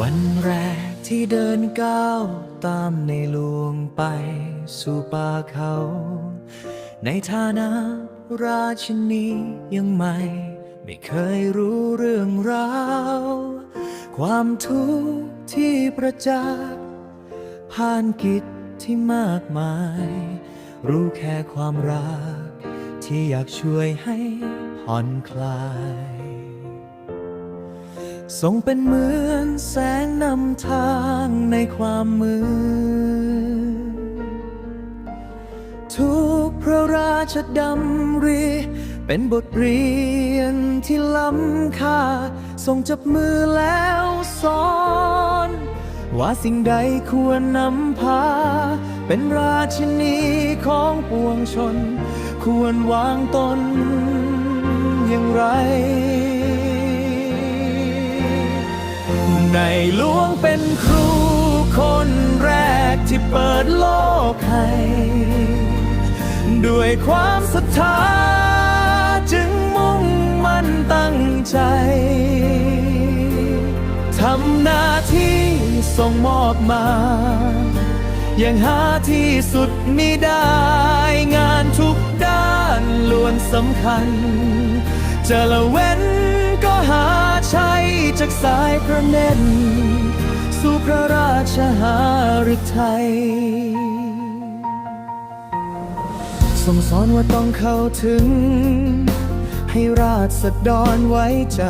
วันแรกที่เดินก้าวตามในหลวงไปสู่ป่าเขา ในฐานะราชินียังใหม่ ไม่เคยรู้เรื่องราว ความทุกข์ที่ประจักษ์ผ่านกิจที่มากมาย รู้แค่ความรัก ที่อยากช่วยให้ผ่อนคลาย ทรงเป็นเหมือนแสงนำทางในความมืด ทุกพระราชดำริเป็นบทเรียนที่ล้ำค่า ทรงจับมือแล้วสอน ว่าสิ่งใดควรนำพา เป็นราชินีของปวงชน ควรวางตนอย่างไร ในหลวงเป็นครูคนแรกที่เปิดโลกให้ด้วยความศรัทธาจึงมุ่งมั่นตั้งใจทำหน้าที่ส่งมอบมา ยังหาที่สุดมิได้งานทุกด้านล้วนสำคัญ จะละเว้นก็หา จากสายพระเนตรสู่พระราชหฤทัยทรงสอนว่าต้องเข้าถึง ให้ราษฎรไว้ใจ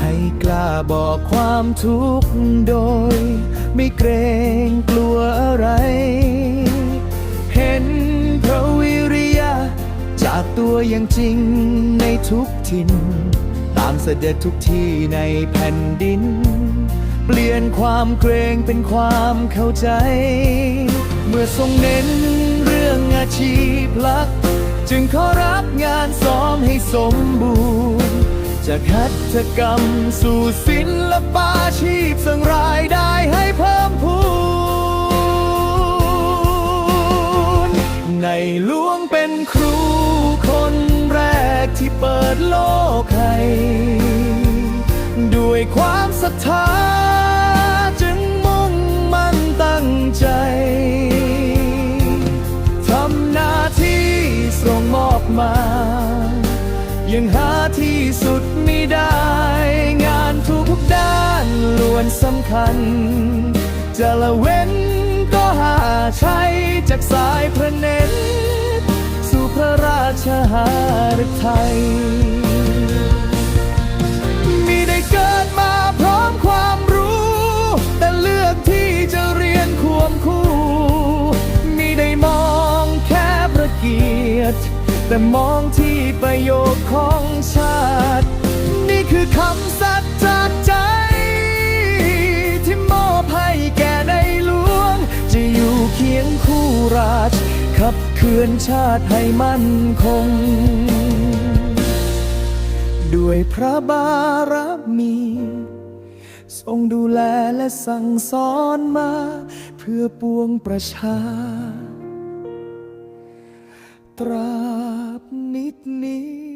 ให้กล้าบอกความทุกข์โดย ไม่เกรงกลัวอะไร เห็นพระวิริยะจากตัวอย่างจริงในทุกถิ่นามเสด็จทุกที่ในแผ่นดิน เปลี่ยนความเกรงเป็นความเข้าใจ เมื่อทรงเน้นเรื่องอาชีพหลัก จึงขอรับงานซ้อมให้สมบูรณ์จากหัตถกรรมสู่ศิลปาชีพสร้างรายได้ให้เพิ่มพูนในหล ศรัทธาจึงมุ่งมั่นตั้งใจ ทำหน้าที่ส่งมอบมา ยังหาที่สุดไม่ได้ งานทุกด้านล้วนสำคัญ จะละเว้นก็หาใช้จากสายพระเนตรสู่พระราชหฤทัย แต่มองที่ประโยชน์ของชาติ นี่คือคำสัตย์จากใจ ที่มอบให้แก่ในหลวง จะอยู่เคียงคู่ราช ขับเคลื่อนชาติให้มั่นคง ด้วยพระบารมี ทรงดูแลและสั่งสอนมา เพื่อปวงประชา ตราบนิดนี้